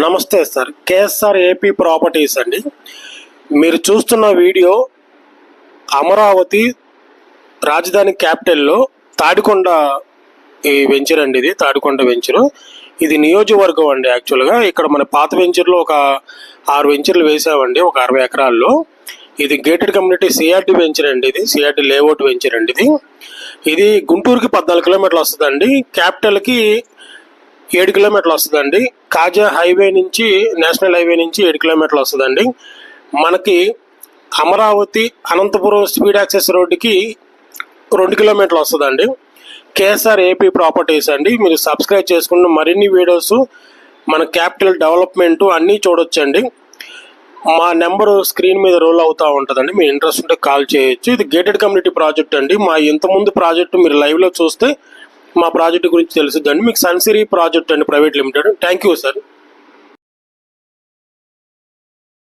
నమస్తే sir. KSR AP properties అండి. మీరు చూస్తున్న వీడియో అమరావతి రాజధాని క్యాపిటల్లో తాడికొండ ఈ వెంచర్ అండి ఇది తాడికొండ వెంచరు. ఇది నియోజకవర్గం అండి యాక్చువల్గా ఇక్కడ మన పాత వెంచర్లో ఒక ఆరు వెంచర్లు వేసామండి ఒక అరవై ఎకరాల్లో. ఇది గేటెడ్ కమ్యూనిటీ సిఆర్టీ వెంచర్ అండి ఇది సిఆర్టీ లేఅవుట్ వెంచర్ అండి ఇది. ఇది గుంటూరుకి పద్నాలుగు కిలోమీటర్లు వస్తుందండి. క్యాపిటల్కి ఏడు కిలోమీటర్లు వస్తుందండి. కాజా హైవే నుంచి నేషనల్ హైవే నుంచి ఏడు కిలోమీటర్లు వస్తుందండి. మనకి అమరావతి అనంతపురం స్పీడ్ యాక్సెస్ రోడ్డుకి రెండు కిలోమీటర్లు వస్తుందండి. కేఎస్ఆర్ ఏపీ ప్రాపర్టీస్ అండి. మీరు సబ్స్క్రైబ్ చేసుకున్న మరిన్ని వీడియోస్ మన క్యాపిటల్ డెవలప్మెంట్ అన్నీ చూడొచ్చండి. మా నెంబర్ స్క్రీన్ మీద రోల్ అవుతూ ఉంటుందండి. మీ ఇంట్రెస్ట్ ఉంటే కాల్ చేయొచ్చు. ఇది గేటెడ్ కమ్యూనిటీ ప్రాజెక్ట్ అండి. మా ఇంతకుముందు ప్రాజెక్టు మీరు లైవ్లో చూస్తే మా ప్రాజెక్ట్ గురించి తెలుసుద్దండి మీకు సన్సిరీ ప్రాజెక్ట్ అండి private limited. Thank you sir.